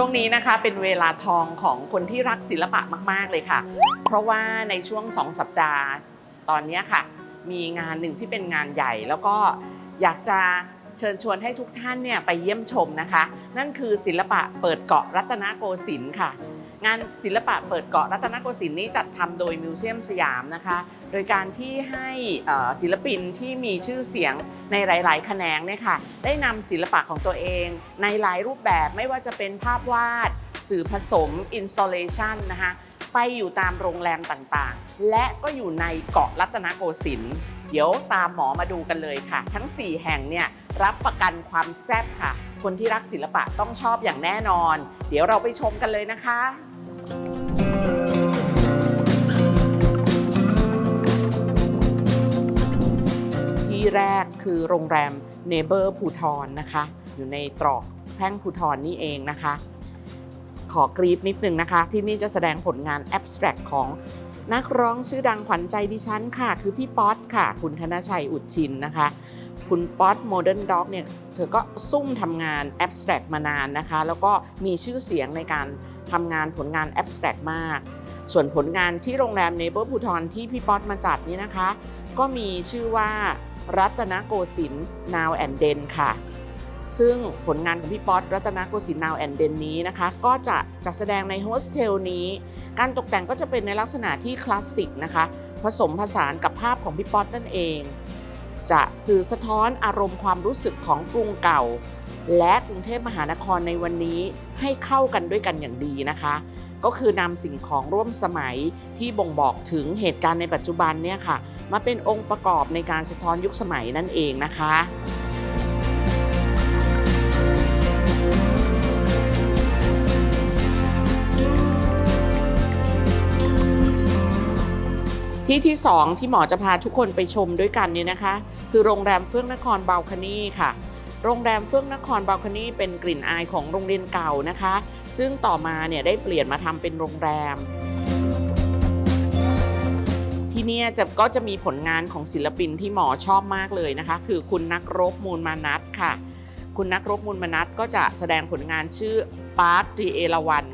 ช่วงนี้นะคะเป็นเวลาทองของคนที่รักศิลปะมาก ๆ เลยค่ะ เพราะว่าในช่วง 2 สัปดาห์ ตอนนี้ค่ะ มีงานหนึ่งที่เป็นงานใหญ่ แล้วก็อยากจะเชิญชวนให้ทุกท่านเนี่ยไปเยี่ยมชมนะคะ นั่นคือศิลปะเปิดเกาะรัตนโกสินทร์ค่ะ งานศิลปะเปิดเกาะรัตนโกสินทร์นี้จัดทำโดยมิวเซียมสยามนะคะ โดยการที่ให้ศิลปินที่มีชื่อเสียงในหลาย ๆ แขนงเนี่ยค่ะได้นำศิลปะของตัวเอง ในหลายรูปแบบไม่ว่าจะเป็นภาพวาด สื่อผสมอินสต l เลชันนะคะไปอยู่ตามโรงแรมต่างๆ และก็อยู่ในเกาะรัตนโกสินทร์เดี๋ยวตามหมอมาดูกันเลยค่ะ ทั้ง 4 แห่งเนี่ยรับประกันความแซ่บค่ะ คนที่รักศิลปะต้องชอบอย่างแน่นอน เดี๋ยวเราไปชมกันเลยนะคะ แรกคือโรงแรมเนเบอร์ภูทรนะคะ อยู่ในตรอกแพร่งภูทรนี่เองนะคะ ขอกรีดนิดนึงนะคะ ที่นี่จะแสดงผลงานแอบสแตรกของนักร้องชื่อดังขวัญใจดิฉันค่ะ คือพี่ป๊อตค่ะ คุณธนชัยอุดชินนะคะ คุณป๊อตโมเดิร์นด็อกเนี่ยเธอก็ซุ่มทำงานแอบสแตรกมานานนะคะ แล้วก็มีชื่อเสียงในการทำงานผลงานแอบสแตรกมาก ส่วนผลงานที่โรงแรมเนเบอร์ภูทรที่พี่ป๊อตมาจัดนี้นะคะ ก็มีชื่อว่า รัตนโกสินทร์ Now and Then ค่ะ ซึ่งผลงานของพี่ป๊อตรัตนโกสินทร์ Now and Then นี้นะคะ ก็จะจัดแสดงในโฮสเทลนี้ การตกแต่งก็จะเป็นในลักษณะที่คลาสสิกนะคะ ผสมผสานกับภาพของพี่ป๊อตนั่นเอง จะสื่อสะท้อนอารมณ์ความรู้สึกของกรุงเก่า และกรุงเทพมหานครในวันนี้ให้เข้ากันด้วยกันอย่างดีนะคะ ก็คือนำสิ่งของร่วมสมัยที่บ่งบอกถึงเหตุการณ์ในปัจจุบันเนี่ยค่ะ มาเป็นองค์ประกอบในการสะท้อนยุคสมัยนั่นเองนะคะที่ที่ 2 ที่หมอจะพาทุกคนไปชมด้วยกันเนี่ยนะคะ คือโรงแรมเฟื่องนครบาลคานีค่ะ โรงแรมเฟื่องนครบาลคานีเป็นกลิ่นอายของโรงเรียนเก่านะคะ ซึ่งต่อมาเนี่ยได้เปลี่ยนมาทำเป็นโรงแรม ที่นี่จะก็จะมีผลงานของศิลปินที่หมอชอบมากเลยนะคะ คือคุณนักรบมูลมานัทค่ะ คุณนักรบมูลมานัทก็จะแสดงผลงานชื่อปาร์คดีเอราวัน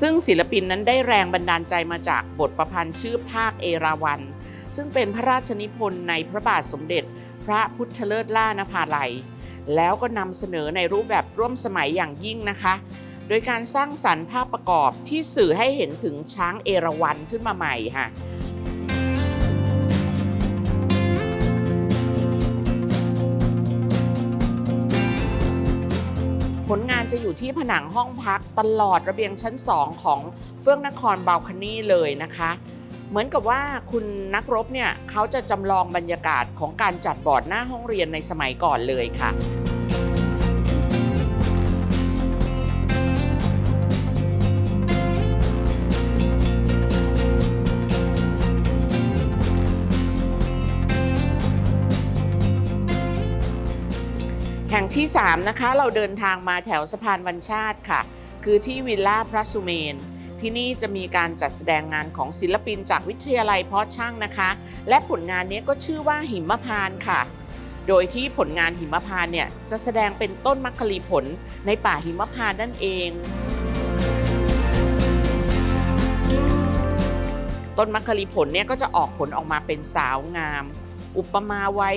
ซึ่งศิลปินนั้นได้แรงบันดาลใจมาจากบทประพันธ์ชื่อภาคเอราวันซึ่งเป็นพระราชนิพนธ์ในพระบาทสมเด็จ พระพุทธเลิศล่านภาลัย แล้วก็นำเสนอในรูปแบบร่วมสมัยอย่างยิ่งนะคะ โดยการสร้างสรรค์ภาพประกอบที่สื่อให้เห็นถึงช้างเอราวัณขึ้นมาใหม่ค่ะผลงานจะอยู่ที่ผนังห้องพักตลอดระเบียงชั้น 2 ของเฟื่องนครบาลคานีเลยนะคะ เหมือนกับว่าคุณนักรบเนี่ยเขาจะจำลองบรรยากาศของการจัดบอร์ดหน้าห้องเรียนในสมัยก่อนเลยค่ะแห่งที่ 3 นะคะ เราเดินทางมาแถวสะพานวันชาติค่ะ คือที่วิลล่าพระสุเมน ที่นี่จะมีการจัดแสดงงานของศิลปินจากวิทยาลัยเพาะช่างนะคะ และผลงานนี้ก็ชื่อว่าหิมพานค่ะ โดยที่ผลงานหิมพานเนี่ยจะแสดงเป็นต้นมัคคลีผลในป่าหิมพานนั่นเองต้นมัคคลีผลเนี่ยก็จะออกผลออกมาเป็นสาวงาม อุปมาไว้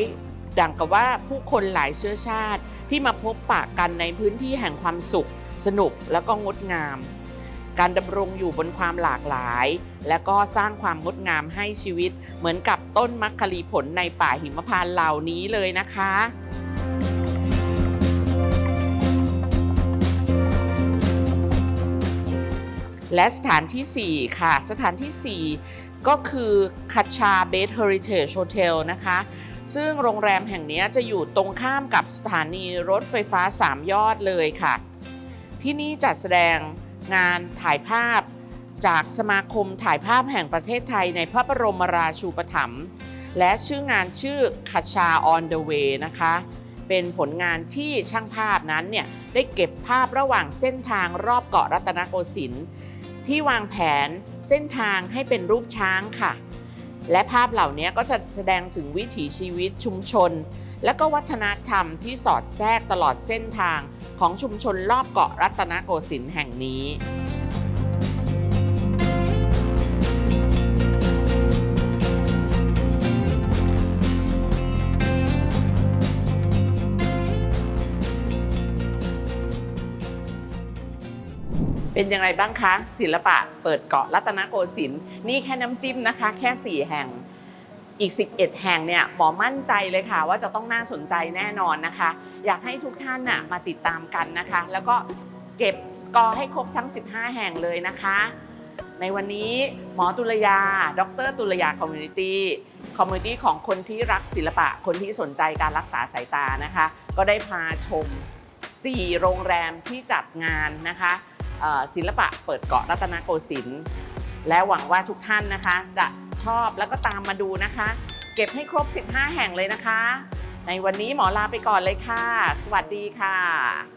ดังกับว่าผู้คนหลายเชื้อชาติที่มาพบปะกันในพื้นที่แห่งความสุข สนุกแล้วก็งดงาม การดำรงอยู่บนความหลากหลาย และก็สร้างความงดงามให้ชีวิต เหมือนกับต้นมัคคลีผลในป่าหิมพานต์เหล่านี้เลยนะคะและสถานที่ 4 ค่ะ สถานที่ 4 ก็คือคัชชาเบสเฮอริเทจโฮเทลนะคะ ซึ่งโรงแรมแห่งนี้จะอยู่ตรงข้ามกับสถานีรถไฟฟ้า 3 ยอดเลยค่ะ ที่นี่จัดแสดง งานถ่ายภาพ จากสมาคมถ่ายภาพแห่งประเทศไทยในพระบรมราชูปถัมภ์และชื่องานชื่อคัชชา on the way นะคะ เป็นผลงานที่ช่างภาพนั้นเนี่ยได้เก็บภาพระหว่างเส้นทางรอบเกาะรัตนโกสินทร์ที่วางแผนเส้นทางให้เป็นรูปช้างค่ะ และภาพเหล่านี้ก็จะแสดงถึงวิถีชีวิตชุมชน และก็วัฒนธรรมที่สอดแทรกตลอดเส้นทางของชุมชนรอบเกาะรัตนโกสินทร์แห่งนี้เป็นยังไงบ้างคะ ศิลปะเปิดเกาะรัตนโกสินทร์นี่แค่น้ำจิ้มนะคะ แค่ 4 แห่ง อีก 11 แห่งเนี่ยหมอมั่นใจเลยค่ะ ว่าจะต้องน่าสนใจแน่นอนนะคะ อยากให้ทุกท่านน่ะมาติดตามกันนะคะ แล้วก็เก็บสกอร์ให้ครบทั้ง 15 แห่งเลยนะคะ ในวันนี้หมอตุลยา ดร ตุลยาคอมมูนิตี้คอมมูนิตี้ของคนที่รักศิลปะ คนที่สนใจการรักษาสายตานะคะ ก็ได้พาชม 4 โรงแรมที่จัดงานนะคะศิลปะเปิดเกาะรัตนโกสินทร์และหวังว่าทุกท่านนะคะจะ ชอบแล้วก็ตามมาดูนะคะ เก็บให้ครบ 15 แห่งเลยนะคะ ในวันนี้หมอลาไปก่อนเลยค่ะ สวัสดีค่ะ